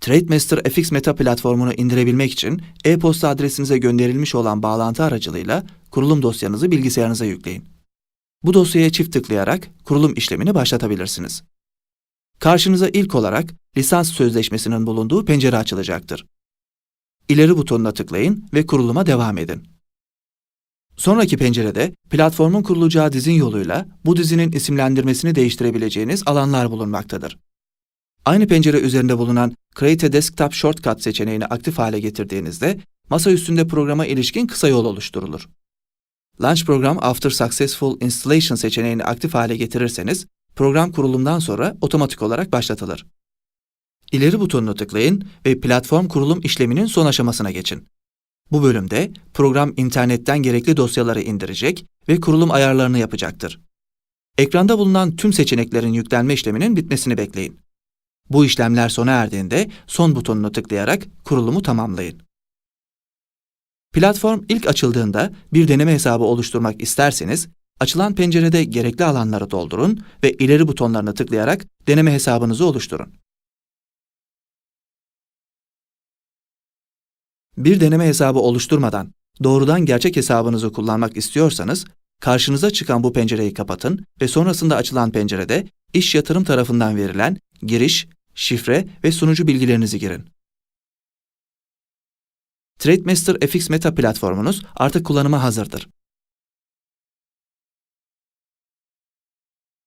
TradeMaster FX Meta platformunu indirebilmek için e-posta adresinize gönderilmiş olan bağlantı aracılığıyla kurulum dosyanızı bilgisayarınıza yükleyin. Bu dosyaya çift tıklayarak kurulum işlemini başlatabilirsiniz. Karşınıza ilk olarak lisans sözleşmesinin bulunduğu pencere açılacaktır. İleri butonuna tıklayın ve kuruluma devam edin. Sonraki pencerede platformun kurulacağı dizin yoluyla bu dizinin isimlendirmesini değiştirebileceğiniz alanlar bulunmaktadır. Aynı pencere üzerinde bulunan Create a Desktop Shortcut seçeneğini aktif hale getirdiğinizde masa üstünde programa ilişkin kısa yol oluşturulur. Launch Program After Successful Installation seçeneğini aktif hale getirirseniz program kurulumdan sonra otomatik olarak başlatılır. İleri butonunu tıklayın ve platform kurulum işleminin son aşamasına geçin. Bu bölümde program internetten gerekli dosyaları indirecek ve kurulum ayarlarını yapacaktır. Ekranda bulunan tüm seçeneklerin yüklenme işleminin bitmesini bekleyin. Bu işlemler sona erdiğinde son butonunu tıklayarak kurulumu tamamlayın. Platform ilk açıldığında bir deneme hesabı oluşturmak isterseniz, açılan pencerede gerekli alanları doldurun ve ileri butonlarına tıklayarak deneme hesabınızı oluşturun. Bir deneme hesabı oluşturmadan doğrudan gerçek hesabınızı kullanmak istiyorsanız, karşınıza çıkan bu pencereyi kapatın ve sonrasında açılan pencerede iş yatırım tarafından verilen giriş, şifre ve sunucu bilgilerinizi girin. TradeMaster FX Meta platformunuz artık kullanıma hazırdır.